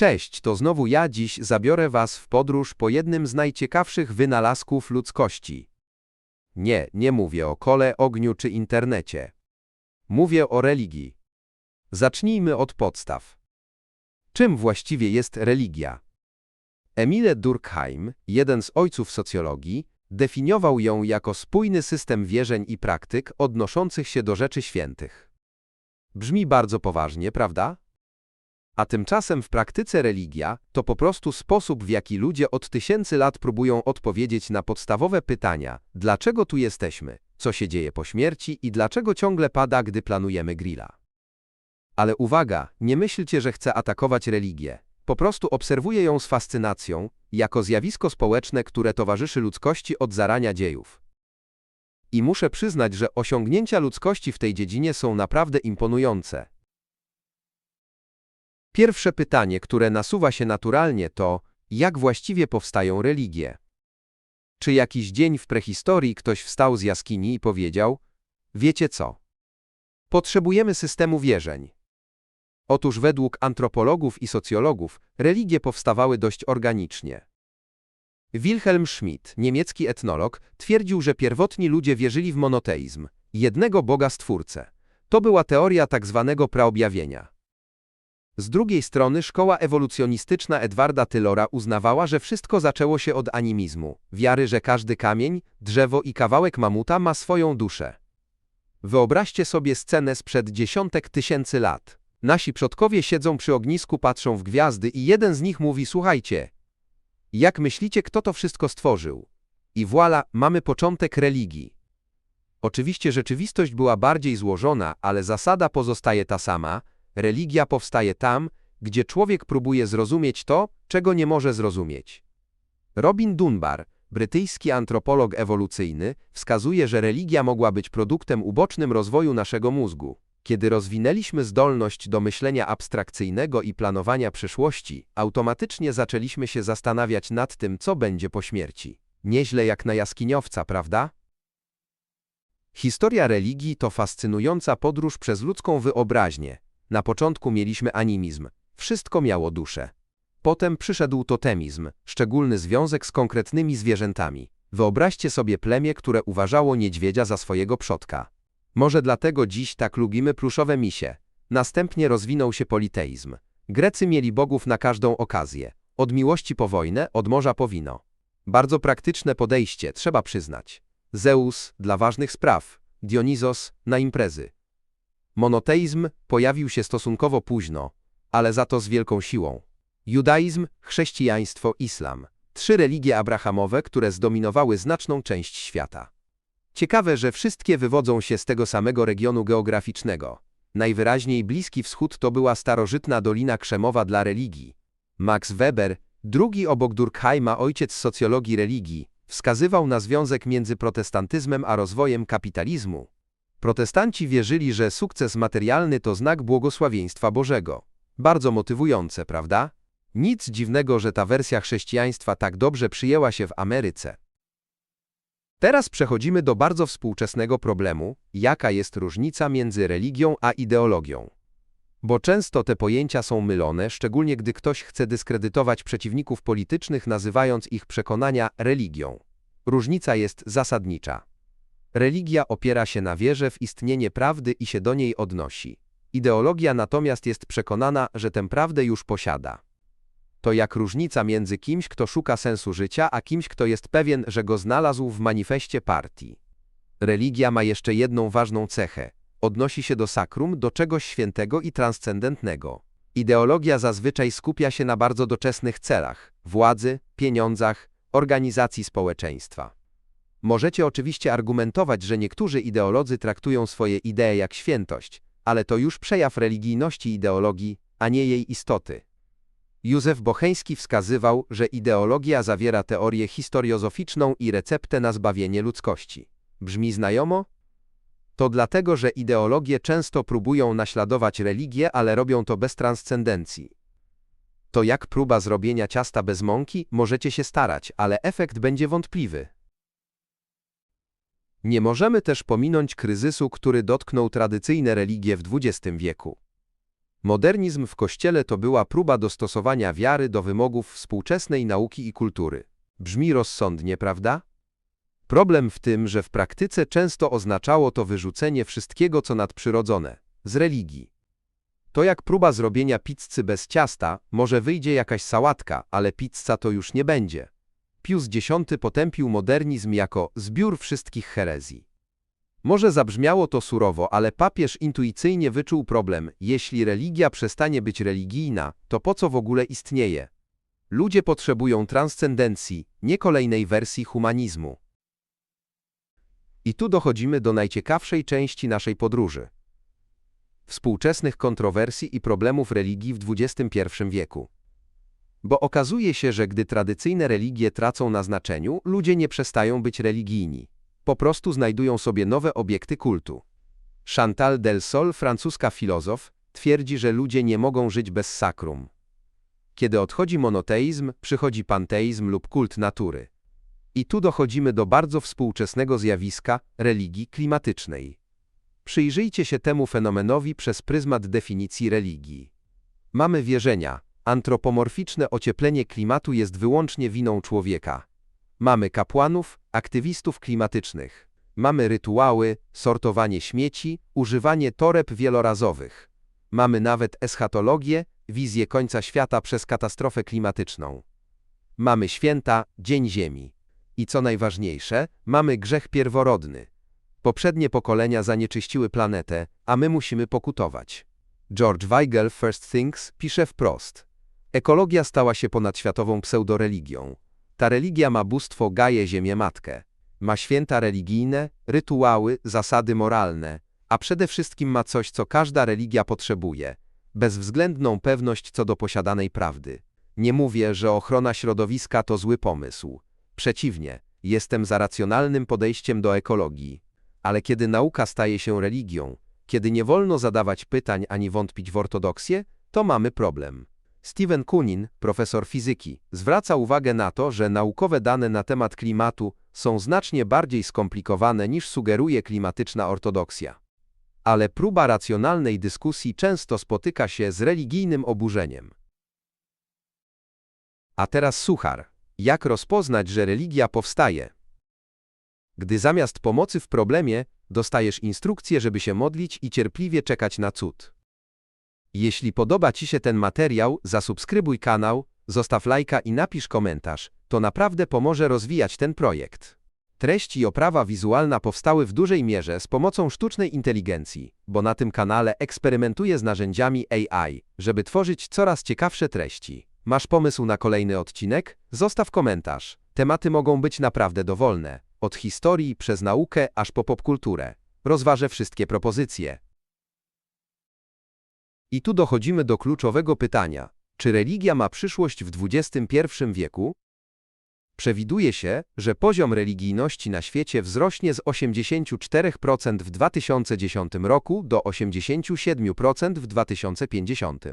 Cześć, to znowu ja dziś zabiorę Was w podróż po jednym z najciekawszych wynalazków ludzkości. Nie, nie mówię o kole, ogniu czy internecie. Mówię o religii. Zacznijmy od podstaw. Czym właściwie jest religia? Emile Durkheim, jeden z ojców socjologii, definiował ją jako spójny system wierzeń i praktyk odnoszących się do rzeczy świętych. Brzmi bardzo poważnie, prawda? A tymczasem w praktyce religia to po prostu sposób, w jaki ludzie od tysięcy lat próbują odpowiedzieć na podstawowe pytania: dlaczego tu jesteśmy, co się dzieje po śmierci i dlaczego ciągle pada, gdy planujemy grilla. Ale uwaga, nie myślcie, że chcę atakować religię. Po prostu obserwuję ją z fascynacją, jako zjawisko społeczne, które towarzyszy ludzkości od zarania dziejów. I muszę przyznać, że osiągnięcia ludzkości w tej dziedzinie są naprawdę imponujące. Pierwsze pytanie, które nasuwa się naturalnie, to jak właściwie powstają religie? Czy jakiś dzień w prehistorii ktoś wstał z jaskini i powiedział: Wiecie co? Potrzebujemy systemu wierzeń. Otóż według antropologów i socjologów religie powstawały dość organicznie. Wilhelm Schmidt, niemiecki etnolog, twierdził, że pierwotni ludzie wierzyli w monoteizm, jednego Boga Stwórcę. To była teoria tak zwanego praobjawienia. Z drugiej strony szkoła ewolucjonistyczna Edwarda Tylora uznawała, że wszystko zaczęło się od animizmu, wiary, że każdy kamień, drzewo i kawałek mamuta ma swoją duszę. Wyobraźcie sobie scenę sprzed dziesiątek tysięcy lat. Nasi przodkowie siedzą przy ognisku, patrzą w gwiazdy i jeden z nich mówi: Słuchajcie, jak myślicie, kto to wszystko stworzył? I voilà, mamy początek religii. Oczywiście rzeczywistość była bardziej złożona, ale zasada pozostaje ta sama Religia powstaje tam, gdzie człowiek próbuje zrozumieć to, czego nie może zrozumieć. Robin Dunbar, brytyjski antropolog ewolucyjny, wskazuje, że religia mogła być produktem ubocznym rozwoju naszego mózgu. Kiedy rozwinęliśmy zdolność do myślenia abstrakcyjnego i planowania przyszłości, automatycznie zaczęliśmy się zastanawiać nad tym, co będzie po śmierci. Nieźle jak na jaskiniowca, prawda? Historia religii to fascynująca podróż przez ludzką wyobraźnię, na początku mieliśmy animizm, wszystko miało duszę. Potem przyszedł totemizm, szczególny związek z konkretnymi zwierzętami. Wyobraźcie sobie plemię, które uważało niedźwiedzia za swojego przodka. Może dlatego dziś tak lubimy pluszowe misie. Następnie rozwinął się politeizm. Grecy mieli bogów na każdą okazję. Od miłości po wojnę, od morza po wino. Bardzo praktyczne podejście, trzeba przyznać. Zeus dla ważnych spraw, Dionizos na imprezy. Monoteizm pojawił się stosunkowo późno, ale za to z wielką siłą. Judaizm, chrześcijaństwo, islam. Trzy religie abrahamowe, które zdominowały znaczną część świata. Ciekawe, że wszystkie wywodzą się z tego samego regionu geograficznego. Najwyraźniej Bliski Wschód to była starożytna Dolina Krzemowa dla religii. Max Weber, drugi obok Durkheima ojciec socjologii religii, wskazywał na związek między protestantyzmem a rozwojem kapitalizmu. Protestanci wierzyli, że sukces materialny to znak błogosławieństwa Bożego. Bardzo motywujące, prawda? Nic dziwnego, że ta wersja chrześcijaństwa tak dobrze przyjęła się w Ameryce. Teraz przechodzimy do bardzo współczesnego problemu, jaka jest różnica między religią a ideologią. Bo często te pojęcia są mylone, szczególnie gdy ktoś chce dyskredytować przeciwników politycznych, nazywając ich przekonania religią. Różnica jest zasadnicza. Religia opiera się na wierze w istnienie prawdy i się do niej odnosi. Ideologia natomiast jest przekonana, że tę prawdę już posiada. To jak różnica między kimś, kto szuka sensu życia, a kimś, kto jest pewien, że go znalazł w manifestie partii. Religia ma jeszcze jedną ważną cechę. Odnosi się do sakrum, do czegoś świętego i transcendentnego. Ideologia zazwyczaj skupia się na bardzo doczesnych celach władzy, pieniądzach, organizacji społeczeństwa. Możecie oczywiście argumentować, że niektórzy ideolodzy traktują swoje idee jak świętość, ale to już przejaw religijności ideologii, a nie jej istoty. Józef Bocheński wskazywał, że ideologia zawiera teorię historiozoficzną i receptę na zbawienie ludzkości. Brzmi znajomo? To dlatego, że ideologie często próbują naśladować religię, ale robią to bez transcendencji. To jak próba zrobienia ciasta bez mąki, możecie się starać, ale efekt będzie wątpliwy. Nie możemy też pominąć kryzysu, który dotknął tradycyjne religie w XX wieku. Modernizm w Kościele to była próba dostosowania wiary do wymogów współczesnej nauki i kultury. Brzmi rozsądnie, prawda? Problem w tym, że w praktyce często oznaczało to wyrzucenie wszystkiego, co nadprzyrodzone, z religii. To jak próba zrobienia pizzy bez ciasta, może wyjdzie jakaś sałatka, ale pizza to już nie będzie. Pius X potępił modernizm jako zbiór wszystkich herezji. Może zabrzmiało to surowo, ale papież intuicyjnie wyczuł problem. Jeśli religia przestanie być religijna, to po co w ogóle istnieje? Ludzie potrzebują transcendencji, nie kolejnej wersji humanizmu. I tu dochodzimy do najciekawszej części naszej podróży. Współczesnych kontrowersji i problemów religii w XXI wieku. Bo okazuje się, że gdy tradycyjne religie tracą na znaczeniu, ludzie nie przestają być religijni. Po prostu znajdują sobie nowe obiekty kultu. Chantal del Sol, francuska filozof, twierdzi, że ludzie nie mogą żyć bez sakrum. Kiedy odchodzi monoteizm, przychodzi panteizm lub kult natury. I tu dochodzimy do bardzo współczesnego zjawiska religii klimatycznej. Przyjrzyjcie się temu fenomenowi przez pryzmat definicji religii. Mamy wierzenia, antropomorficzne ocieplenie klimatu jest wyłącznie winą człowieka. Mamy kapłanów, aktywistów klimatycznych. Mamy rytuały, sortowanie śmieci, używanie toreb wielorazowych. Mamy nawet eschatologię, wizję końca świata przez katastrofę klimatyczną. Mamy święta, Dzień Ziemi. I co najważniejsze, mamy grzech pierworodny. Poprzednie pokolenia zanieczyściły planetę, a my musimy pokutować. George Weigel First Things pisze wprost. Ekologia stała się ponadświatową pseudoreligią. Ta religia ma bóstwo Gaję Ziemię Matkę. Ma święta religijne, rytuały, zasady moralne, a przede wszystkim ma coś, co każda religia potrzebuje bezwzględną pewność co do posiadanej prawdy. Nie mówię, że ochrona środowiska to zły pomysł. Przeciwnie, jestem za racjonalnym podejściem do ekologii. Ale kiedy nauka staje się religią, kiedy nie wolno zadawać pytań ani wątpić w ortodoksję, to mamy problem. Steven Kunin, profesor fizyki, zwraca uwagę na to, że naukowe dane na temat klimatu są znacznie bardziej skomplikowane niż sugeruje klimatyczna ortodoksja. Ale próba racjonalnej dyskusji często spotyka się z religijnym oburzeniem. A teraz suchar. Jak rozpoznać, że religia powstaje? Gdy zamiast pomocy w problemie dostajesz instrukcję, żeby się modlić i cierpliwie czekać na cud. Jeśli podoba Ci się ten materiał, zasubskrybuj kanał, zostaw lajka i napisz komentarz. To naprawdę pomoże rozwijać ten projekt. Treść i oprawa wizualna powstały w dużej mierze z pomocą sztucznej inteligencji, bo na tym kanale eksperymentuję z narzędziami AI, żeby tworzyć coraz ciekawsze treści. Masz pomysł na kolejny odcinek? Zostaw komentarz. Tematy mogą być naprawdę dowolne, od historii przez naukę aż po popkulturę. Rozważę wszystkie propozycje. I tu dochodzimy do kluczowego pytania. Czy religia ma przyszłość w XXI wieku? Przewiduje się, że poziom religijności na świecie wzrośnie z 84% w 2010 roku do 87% w 2050.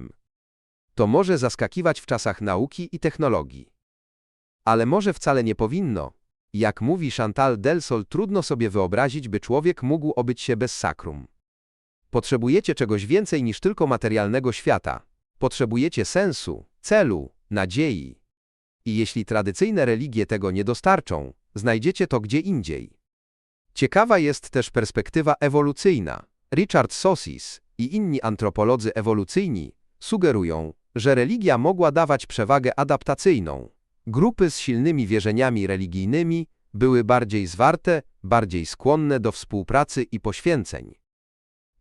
To może zaskakiwać w czasach nauki i technologii. Ale może wcale nie powinno. Jak mówi Chantal Delsol, trudno sobie wyobrazić, by człowiek mógł obyć się bez sakrum. Potrzebujecie czegoś więcej niż tylko materialnego świata. Potrzebujecie sensu, celu, nadziei. I jeśli tradycyjne religie tego nie dostarczą, znajdziecie to gdzie indziej. Ciekawa jest też perspektywa ewolucyjna. Richard Sosis i inni antropolodzy ewolucyjni sugerują, że religia mogła dawać przewagę adaptacyjną. Grupy z silnymi wierzeniami religijnymi były bardziej zwarte, bardziej skłonne do współpracy i poświęceń.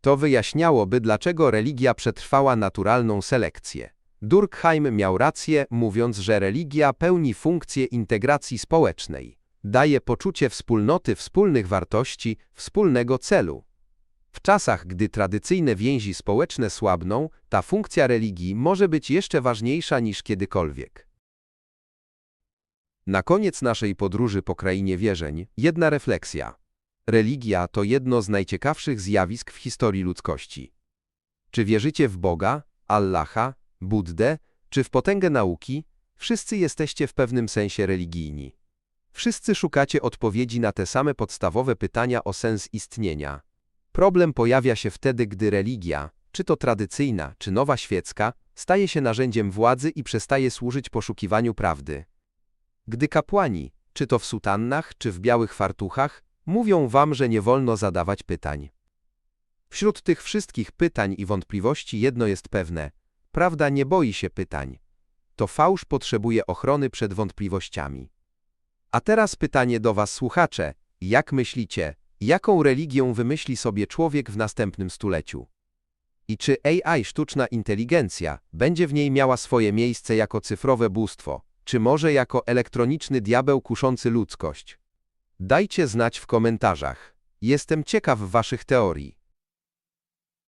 To wyjaśniałoby, dlaczego religia przetrwała naturalną selekcję. Durkheim miał rację, mówiąc, że religia pełni funkcję integracji społecznej. Daje poczucie wspólnoty, wspólnych wartości, wspólnego celu. W czasach, gdy tradycyjne więzi społeczne słabną, ta funkcja religii może być jeszcze ważniejsza niż kiedykolwiek. Na koniec naszej podróży po krainie wierzeń, jedna refleksja. Religia to jedno z najciekawszych zjawisk w historii ludzkości. Czy wierzycie w Boga, Allaha, Buddę, czy w potęgę nauki, wszyscy jesteście w pewnym sensie religijni. Wszyscy szukacie odpowiedzi na te same podstawowe pytania o sens istnienia. Problem pojawia się wtedy, gdy religia, czy to tradycyjna, czy nowa świecka, staje się narzędziem władzy i przestaje służyć poszukiwaniu prawdy. Gdy kapłani, czy to w sutannach, czy w białych fartuchach, mówią wam, że nie wolno zadawać pytań. Wśród tych wszystkich pytań i wątpliwości jedno jest pewne. Prawda nie boi się pytań. To fałsz potrzebuje ochrony przed wątpliwościami. A teraz pytanie do was, słuchacze. Jak myślicie, jaką religię wymyśli sobie człowiek w następnym stuleciu? I czy AI, sztuczna inteligencja, będzie w niej miała swoje miejsce jako cyfrowe bóstwo, czy może jako elektroniczny diabeł kuszący ludzkość? Dajcie znać w komentarzach. Jestem ciekaw waszych teorii.